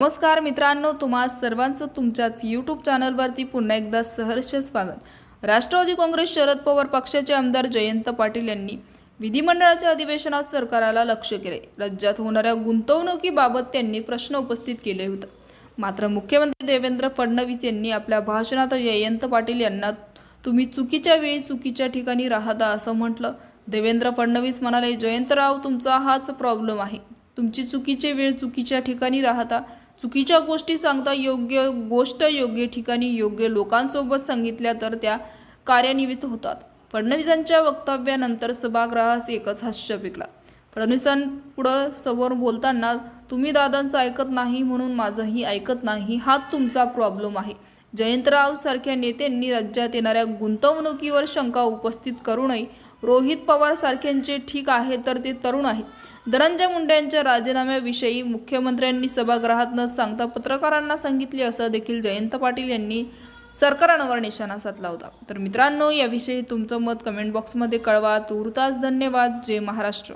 नमस्कार मित्रांनो तुम्हा सर्वांचं तुमच्याच यूट्यूब चॅनलवरती पुन्हा एकदा सहर्ष स्वागत. राष्ट्रवादी काँग्रेस शरद पवार पक्षाचे आमदार जयंत पाटील यांनी विधिमंडळाच्या अधिवेशनात सरकाराला लक्ष केले. राज्यात होणाऱ्या गुंतवणुकीबाबत त्यांनी प्रश्न उपस्थित केले होते. मात्र मुख्यमंत्री देवेंद्र फडणवीस यांनी आपल्या भाषणात जयंत पाटील यांना तुम्ही चुकीच्या वेळी चुकीच्या ठिकाणी राहता असं म्हटलं. देवेंद्र फडणवीस म्हणाले जयंतराव तुमचा हाच प्रॉब्लेम आहे. तुमची चुकीचे वेळ चुकीच्या ठिकाणी राहता. चुकीच्या गोष्टी सांगता योग्य गोष्ट योग्य ठिकाणी योग्य लोकांसोबत सांगितल्या तर त्या कार्यान्वित होतात. फडणवीसांच्या वक्तव्यानंतर सभागृहास एकच हास्य पिकला. फडणवीसांपुढं समोर बोलताना तुम्ही दादांचं ऐकत नाही म्हणून माझंही ऐकत नाही हा तुमचा प्रॉब्लेम आहे. जयंतराव सारख्या नेत्यांनी राज्यात येणाऱ्या गुंतवणुकीवर शंका उपस्थित करू नये रोहित पवार सारख्यांचे ठीक आहे तर ते तरुण आहे. धनंजय मुंडे यांच्या राजीनाम्याविषयी मुख्यमंत्र्यांनी सभागृहात न सांगता पत्रकारांना सांगितले असं देखील जयंत पाटील यांनी सरकारांवर निशाणा साधला होता. तर मित्रांनो याविषयी तुमचं मत कमेंट बॉक्समध्ये कळवा. तुर्तास धन्यवाद. जय महाराष्ट्र.